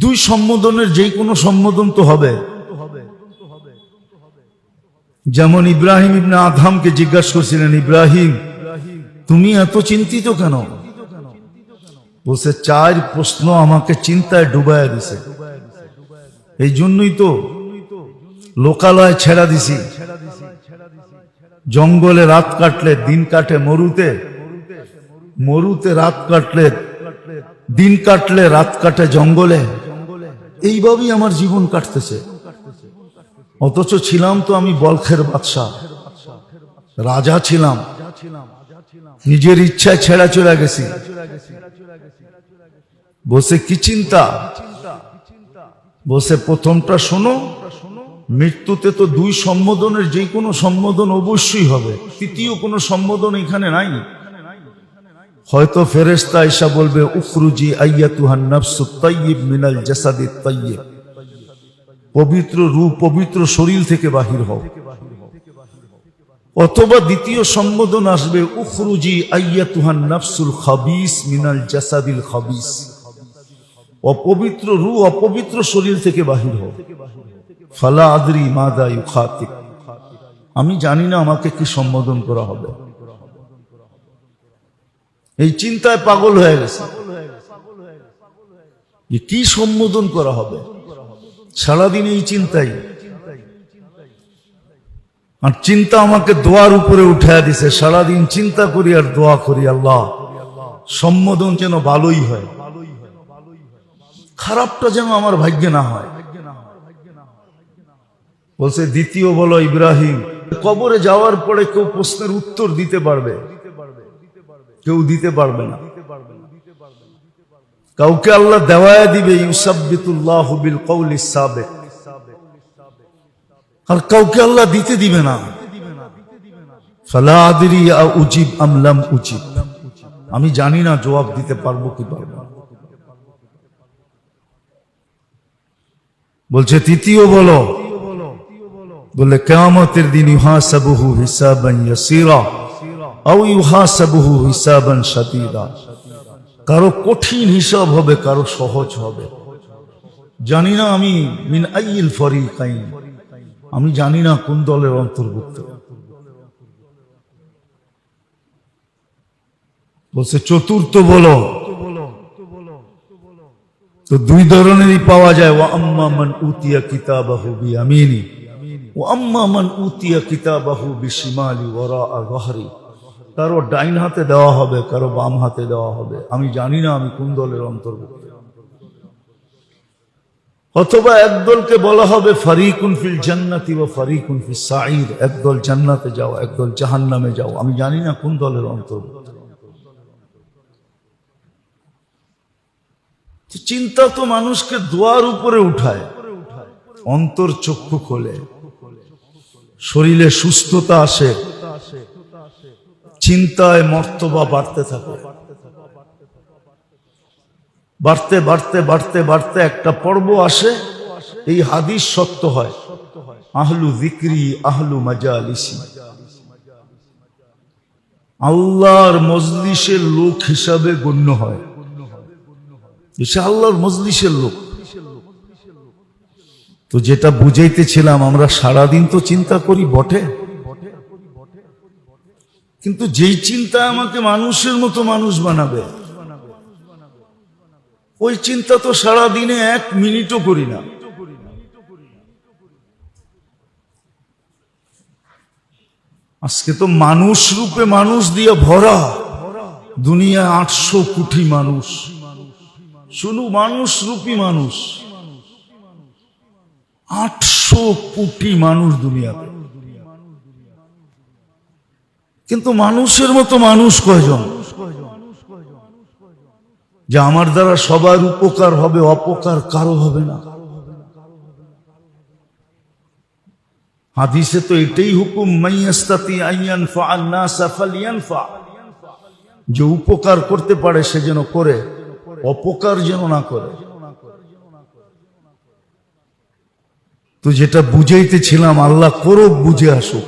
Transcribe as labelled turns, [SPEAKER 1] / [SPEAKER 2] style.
[SPEAKER 1] দুই সম্বোধনের যে কোনো সম্বোধন তো হবে। যেমন ইব্রাহিম ইবনে আধামকে জিজ্ঞাসা করছিলেন, ইব্রাহিম, তুমি এত চিন্তিত কেন? বলছে, চার প্রশ্ন আমাকে চিন্তায় ডুবাইয়া দিছে। এই জন্যই তো লোকালয় ছেড়া দিছি। জঙ্গলে রাত কাটলে দিন কাটে মরুতে। মরুতে রাত কাটলে দিন কাটলে রাত কাটে জঙ্গলে। এইভাবেই আমার জীবন কাটতেছে। অথচ ছিলাম তো আমি বলখের বাদশাহ। রাজা ছিলাম। নিজের ইচ্ছায় ছেড়া চলে গেছি। বসে কি চিন্তা? বসে প্রথমটা শোনো, মৃত্যুতে তো দুই সম্বোধনের যে কোনো সম্বোধন অবশ্যই হবে। তৃতীয় কোনো সম্বোধন এখানে নাই। হয়তো ফেরেস্তা ঈশা বলবে, উখরুজি আইয়াতুহান নাফসু তাইয়িব মিনাল জাসাদি তাইয়িব। পবিত্র রূপ, পবিত্র শরীর থেকে বাহির হও। অথবা দ্বিতীয় সম্বোধন আসবে, উখরুজি আইয়াতুহান নাফসুল খাবিস মিনাল জাসাদিল খাবিস। অপবিত্র রু অপবিত্র শরীর থেকে বাহির হও। ফালা আদরি মাদা ইউখাতিক। আমি জানি না আমাকে কি সম্বোধন করা হবে। এই চিন্তায় পাগল হয়ে গেছে। কি সম্বোধন করা হবে? সারাদিন এই চিন্তাই। আর চিন্তা আমাকে দোয়ার উপরে উঠে দিছে, সারাদিন চিন্তা করি আর দোয়া করি আল্লাহ। সম্বোধন যেন ভালোই হয়। খারাপটা যেন আমার ভাগ্যে না হয়। বলছে, দ্বিতীয় বলো ইব্রাহিম, কবরে যাওয়ার পরে কেউ প্রশ্নের উত্তর দিতে পারবে? কেউ দিতে পারবে না। কাউকে আল্লাহ দেওয়ায় দিবে ইউসাবিতুল্লাহ বিল কৌলি সাবেক। আর কাউকে আল্লাহ দিতে দিবে না। ফালা আদরি উজিব আমলাম উজিব। আমি জানি না জবাব দিতে পারব কি পারব বলছে, তৃতীয় বলো। বলে কেয়ামতের দিন ইউহাসাবুহু হিসাবান ইয়াসিরা। কারও কঠিন হিসাব হবে, কারও সহজ হবে। জানি না আমি মিন আইল ফরিকাইন। আমি জানি না কোন দলের অন্তর্ভুক্ত। বলছে, চতুর্থ বলো। তো দুই ধরনেরই পাওয়া যায়। ও আম্মা মান উতিয়া কিতাবাহু বিয়ামিনি। ও আম্মা মান উতিয়া কিতাবাহু বিশিমালি ওরা গহরি। কারও ডাইন হাতে দেওয়া হবে, কারও বাম হাতে দেওয়া হবে। আমি জানি না আমি কোন দলের অন্তর্ভুক্ত। অথবা একদলকে বলা হবে ফারিকুন ফিল জান্নাতি বা ফারিকুন ফিল সাঈদ। একদল জান্নাতে যাও একদল জাহান্নামে যাও। আমি জানি না কোন দলের অন্তর্ভুক্ত। চিন্তা তো মানুষকে দোয়ার উপরে উঠায়, অন্তর চক্ষু খোলে, শরীরে সুস্থতা আসে চিন্তায় মর্তবা বাড়তে থাকে। বাড়তে বাড়তে বাড়তে বাড়তে একটা পর্ব আসে, এই হাদিস সত্য হয়। আহলু বিক্রি আহলু মাজালিসি। আল্লাহর মজলিসের লোক হিসাবে গণ্য হয়। সে আল্লাহর মজলিসের লোক। তো যেটা বুঝাইতেছিলাম, আমরা সারাদিন তো চিন্তা করি, বটে? কিন্তু যেই চিন্তা আমাকে মানুষের মতো মানুষ বানাবে, ওই চিন্তা তো সারা দিনে এক মিনিটও করি না। আজকে তো মানুষ রূপে মানুষ দিয়ে ভরা। দুনিয়া আটশো কোটি মানুষ। শুধু মানুষ রূপী মানুষ। আটশো কোটি মানুষ দুনিয়াতে। কিন্তু মানুষের মতো মানুষ কয়জন? যে আমার দ্বারা সবার উপকার হবে, অপকার কারও হবে না। হাদিসে তো এটাই হুকুম মাইয়াস্তাতি আইয়ান ফা আন্নাসা ফালিয়ানফা যে উপকার করতে পারে, সে যেন করে, অপকার যেন না করে। তো যেটা বুঝাইতেছিলাম, আল্লাহ করুক, বুঝে আসুক।